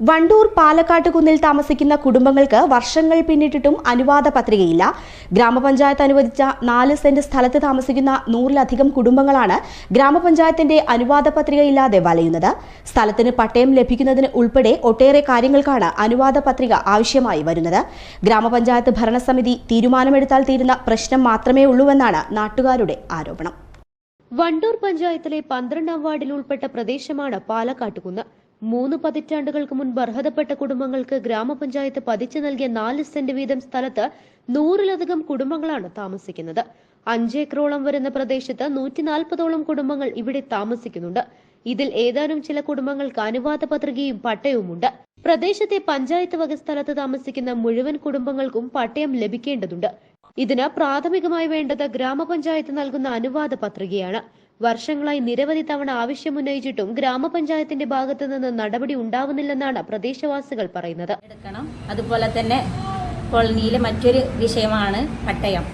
വണ്ടൂർ പാലക്കാട്ട് കുന്നിൽ താമസിക്കുന്ന കുടുംബങ്ങൾക്ക് വർഷങ്ങൾ പിന്നിട്ടിട്ടും അനുവാദ പത്രികയില്ല. ഗ്രാമപഞ്ചായത്ത് അനുവദിച്ച നാല് സെന്റ് സ്ഥലത്ത് താമസിക്കുന്ന നൂറിലധികം കുടുംബങ്ങളാണ് ഗ്രാമപഞ്ചായത്തിന്റെ അനുവാദ പത്രികയില്ലാതെ വലയുന്നത്. സ്ഥലത്തിന് പട്ടയം ലഭിക്കുന്നതിന് ഉൾപ്പെടെ ഒട്ടേറെ കാര്യങ്ങൾക്കാണ് അനുവാദ പത്രിക ആവശ്യമായി വരുന്നത്. ഗ്രാമപഞ്ചായത്ത് ഭരണസമിതി തീരുമാനമെടുത്താൽ തീരുന്ന പ്രശ്നം മാത്രമേ ഉള്ളൂവെന്നാണ് നാട്ടുകാരുടെ ആരോപണം. വണ്ടൂർ പഞ്ചായത്തിലെ പന്ത്രണ്ടാം വാർഡിൽ ഉൾപ്പെട്ട പ്രദേശമാണ് പാലക്കാട്ടുകുന്ന്. മൂന്ന് പതിറ്റാണ്ടുകൾക്ക് മുൻപ് അർഹതപ്പെട്ട കുടുംബങ്ങൾക്ക് ഗ്രാമപഞ്ചായത്ത് പതിച്ചു നൽകിയ നാല് സെന്റ് വീതം സ്ഥലത്ത് നൂറിലധികം കുടുംബങ്ങളാണ് താമസിക്കുന്നത്. അഞ്ചേക്കറോളം വരുന്ന പ്രദേശത്ത് നൂറ്റി നാൽപ്പതോളം കുടുംബങ്ങൾ ഇവിടെ താമസിക്കുന്നുണ്ട്. ഇതിൽ ഏതാനും ചില കുടുംബങ്ങൾക്ക് അനുവാദ പത്രികയും പട്ടയവുമുണ്ട് പ്രദേശത്തെ പഞ്ചായത്ത് വക സ്ഥലത്ത് താമസിക്കുന്ന മുഴുവൻ കുടുംബങ്ങൾക്കും പട്ടയം ലഭിക്കേണ്ടതുണ്ട്. ഇതിന് പ്രാഥമികമായി വേണ്ടത് ഗ്രാമപഞ്ചായത്ത് നൽകുന്ന അനുവാദ പത്രികയാണ്. വർഷങ്ങളായി നിരവധി തവണ ആവശ്യമുന്നയിച്ചിട്ടും ഗ്രാമപഞ്ചായത്തിന്റെ ഭാഗത്തു നിന്ന് നടപടി ഉണ്ടാവുന്നില്ലെന്നാണ് പ്രദേശവാസികൾ പറയുന്നത്. അതുപോലെ തന്നെ കോളനിയിലെ മറ്റൊരു വിഷയമാണ് പട്ടയം.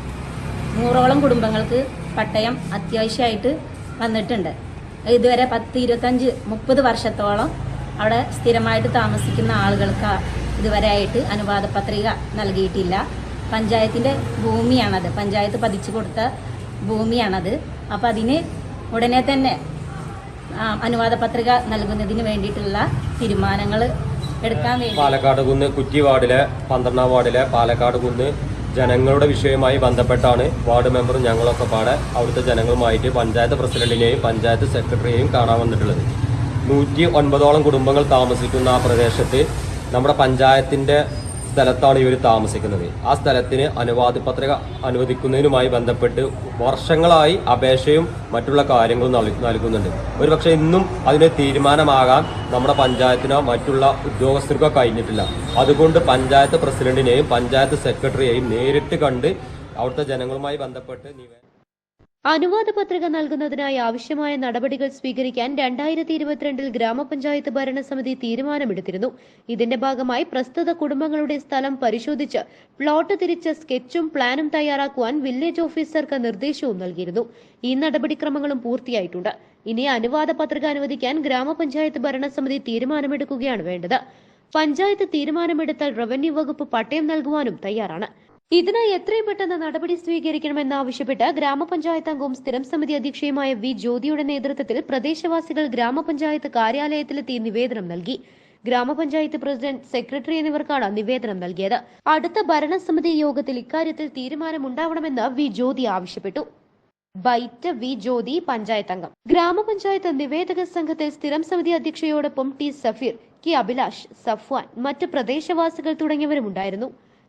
നൂറോളം കുടുംബങ്ങൾക്ക് പട്ടയം അത്യാവശ്യമായിട്ട് വന്നിട്ടുണ്ട്. ഇതുവരെ പത്ത് ഇരുപത്തഞ്ച് മുപ്പത് വർഷത്തോളം അവിടെ സ്ഥിരമായിട്ട് താമസിക്കുന്ന ആളുകൾക്ക് ഇതുവരെ ആയിട്ട് അനുവാദ പത്രിക നൽകിയിട്ടില്ല. പഞ്ചായത്തിന്റെ ഭൂമിയാണത്. പഞ്ചായത്ത് പതിച്ചു കൊടുത്ത ഭൂമിയാണത്. അപ്പോൾ അതിന് ഉടനെ തന്നെ അനുവാദ പത്രിക നൽകുന്നതിന് വേണ്ടിയിട്ടുള്ള തീരുമാനങ്ങൾ എടുക്കാൻ വേണ്ടി. പാലക്കാട് കുന്ന് കുറ്റി വാർഡിലെ പന്ത്രണ്ടാം വാർഡിലെ പാലക്കാട് കുന്ന് ജനങ്ങളുടെ വിഷയവുമായി ബന്ധപ്പെട്ടാണ് വാർഡ് മെമ്പറും ഞങ്ങളൊക്കെ പാടെ അവിടുത്തെ ജനങ്ങളുമായിട്ട് പഞ്ചായത്ത് പ്രസിഡന്റിനെയും പഞ്ചായത്ത് സെക്രട്ടറിയെയും കാണാൻ വന്നിട്ടുള്ളത്. നൂറ്റി ഒൻപതോളം കുടുംബങ്ങൾ താമസിക്കുന്ന ആ പ്രദേശത്ത് നമ്മുടെ പഞ്ചായത്തിന്റെ സ്ഥലത്താണ് ഇവർ താമസിക്കുന്നത്. ആ സ്ഥലത്തിന് അനുവാദ പത്രിക അനുവദിക്കുന്നതിനുമായി ബന്ധപ്പെട്ട് വർഷങ്ങളായി അപേക്ഷയും മറ്റുള്ള കാര്യങ്ങളും നൽകുന്നുണ്ട്. ഒരുപക്ഷെ ഇന്നും അതിന് തീരുമാനമാകാൻ നമ്മുടെ പഞ്ചായത്തിനോ മറ്റുള്ള ഉദ്യോഗസ്ഥർക്കോ കഴിഞ്ഞിട്ടില്ല. അതുകൊണ്ട് പഞ്ചായത്ത് പ്രസിഡന്റിനെയും പഞ്ചായത്ത് സെക്രട്ടറിയെയും നേരിട്ട് കണ്ട് അവിടുത്തെ ജനങ്ങളുമായി ബന്ധപ്പെട്ട് അനുവാദ പത്രിക നൽകുന്നതിനായി ആവശ്യമായ നടപടികൾ സ്വീകരിക്കാൻ രണ്ടായിരത്തി ഇരുപത്തിരണ്ടിൽ ഗ്രാമപഞ്ചായത്ത് ഭരണസമിതി തീരുമാനമെടുത്തിരുന്നു. ഇതിന്റെ ഭാഗമായി പ്രസ്തുത കുടുംബങ്ങളുടെ സ്ഥലം പരിശോധിച്ച് പ്ലോട്ട് തിരിച്ച് സ്കെച്ചും പ്ലാനും തയ്യാറാക്കുവാൻ വില്ലേജ് ഓഫീസർക്ക് നിർദ്ദേശവും നൽകിയിരുന്നു. ഈ നടപടിക്രമങ്ങളും പൂർത്തിയായിട്ടുണ്ട്. ഇനി അനുവാദ പത്രിക അനുവദിക്കാൻ ഗ്രാമപഞ്ചായത്ത് ഭരണസമിതി തീരുമാനമെടുക്കുകയാണ് വേണ്ടത്. പഞ്ചായത്ത് തീരുമാനമെടുത്താൽ റവന്യൂ വകുപ്പ് പട്ടയം നൽകുവാനും തയ്യാറാണ്. ഇതിനായി എത്രയും പെട്ടെന്ന് നടപടി സ്വീകരിക്കണമെന്ന് ആവശ്യപ്പെട്ട് ഗ്രാമപഞ്ചായത്ത് അംഗവും സ്ഥിരം സമിതി അധ്യക്ഷയുമായ വി ജ്യോതിയുടെ നേതൃത്വത്തിൽ പ്രദേശവാസികൾ ഗ്രാമപഞ്ചായത്ത് കാര്യാലയത്തിലെത്തി നിവേദനം നൽകി. ഗ്രാമപഞ്ചായത്ത് പ്രസിഡന്റ് സെക്രട്ടറി എന്നിവർക്കാണ് നിവേദനം നൽകിയത്. അടുത്ത ഭരണസമിതി യോഗത്തിൽ ഇക്കാര്യത്തിൽ തീരുമാനമുണ്ടാവണമെന്ന് വി ജ്യോതി ആവശ്യപ്പെട്ടു. ബൈറ്റ് വി ജ്യോതി പഞ്ചായത്ത് അംഗം. ഗ്രാമപഞ്ചായത്ത് നിവേദക സംഘത്തിൽ സ്ഥിരം സമിതി അധ്യക്ഷയോടൊപ്പം ടി സഫീർ കെ അഭിലാഷ് സഫ്വാൻ മറ്റ് പ്രദേശവാസികൾ തുടങ്ങിയവരുമുണ്ടായിരുന്നു.